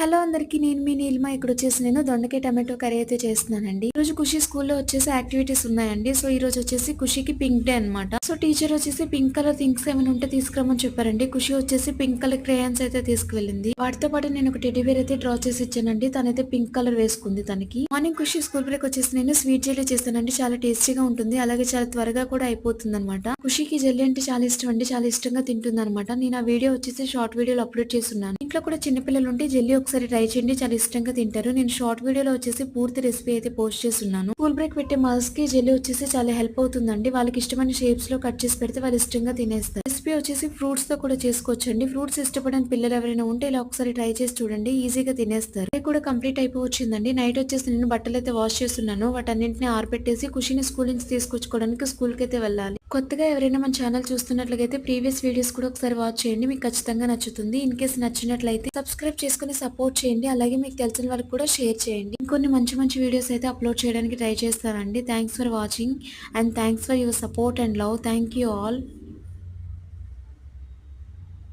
Hello అందరికి నేను మీ నీలిమ. ఇక్కడ వచ్చేసి నేను దొండకాయ టమాటో కర్రీ అయితే చేస్తున్నానండి. ఈ రోజు ఖుషి స్కూల్లో వచ్చేసి యాక్టివిటీస్ ఉన్నాయండి. సో ఈ రోజు వచ్చేసి ఖుషికి పింక్ డే అన్నమాట. సో టీచర్ వచ్చేసి పింక్ కలర్ థింగ్స్ ఏమైనా ఉంటే తీసుకురమ్మని చెప్పారండి. ఖుషి వచ్చేసి పింక్ కలర్ క్రేయాన్స్ అయితే తీసుకువెళ్ళింది. వాటితో పాటు నేను ఒక టెడ్డీ బేర్ అయితే డ్రా చేసి ఇచ్చానండి. తనైతే పింక్ కలర్ వేసుకుంది తనకి. మార్నింగ్ ఖుషి స్కూల్ బ్రేక్ వచ్చేసి నేను స్వీట్ జెల్లీ చేస్తానండి. చాలా టేస్టీగా ఉంటుంది. అలాగే చాలా త్వరగా కూడా అయిపోతుంది అనమాట ఖుషికి జెల్లీ అంటే చాలా ఇష్టం అండి. చాలా ఇష్టంగా తింటుంది అనమాట నేను ఆ వీడియో వచ్చేసి షార్ట్ వీడియోలో అప్లోడ్ చేస్తున్నాను. ఇంట్లో కూడా చిన్నపిల్లలు ఉంటే జెల్లీ ఒకసారి ట్రై చేయండి. చాలా ఇష్టంగా తింటారు. నేను షార్ట్ వీడియోలో వచ్చేసి పూర్తి రెసిపీ అయితే పోస్ట్ చేస్తున్నాను. స్కూల్ బ్రేక్ పెట్టే మాస్క్కి జెల్లీ వచ్చేసి చాలా హెల్ప్ అవుతుందండి. వాళ్ళకి ఇష్టమైన షేప్స్లో కట్ చేసి పెడితే వాళ్ళు ఇష్టంగా తినేస్తారు. రెసిపీ వచ్చేసి ఫ్రూట్స్తో కూడా చేసుకోవచ్చండి. ఫ్రూట్స్ ఇష్టపడని పిల్లలు ఎవరైనా ఉంటే ఇలా ఒకసారి ట్రై చేసి చూడండి. ఈజీగా తినేస్తారు. ఇది కూడా కంప్లీట్ అయిపోవచ్చిందండి. నైట్ వచ్చేసి నేను బట్టలు అయితే వాష్ చేస్తున్నాను. వాటన్నింటినీ ఆరబెట్టేసి ఖుషిని స్కూల్ నుంచి తీసుకొచ్చుకోవడానికి స్కూల్కి అయితే వెళ్ళాలి. కొత్తగా ఎవరైనా మన ఛానల్ చూస్తున్నట్లయితే ప్రీవియస్ వీడియోస్ కూడా ఒకసారి వాచ్ చేయండి. మీకు ఖచ్చితంగా నచ్చుతుంది. ఇన్ కేసు నచ్చినట్లయితే సబ్స్క్రైబ్ చేసుకుని సపోర్ట్ చేయండి. అలాగే మీకు తెలిసిన వాళ్ళకి కూడా షేర్ చేయండి. ఇంకొన్ని మంచి మంచి వీడియోస్ అయితే అప్లోడ్ చేయడానికి ట్రై చేస్తానండి. Thanks for watching and thanks for your support and love. Thank you all.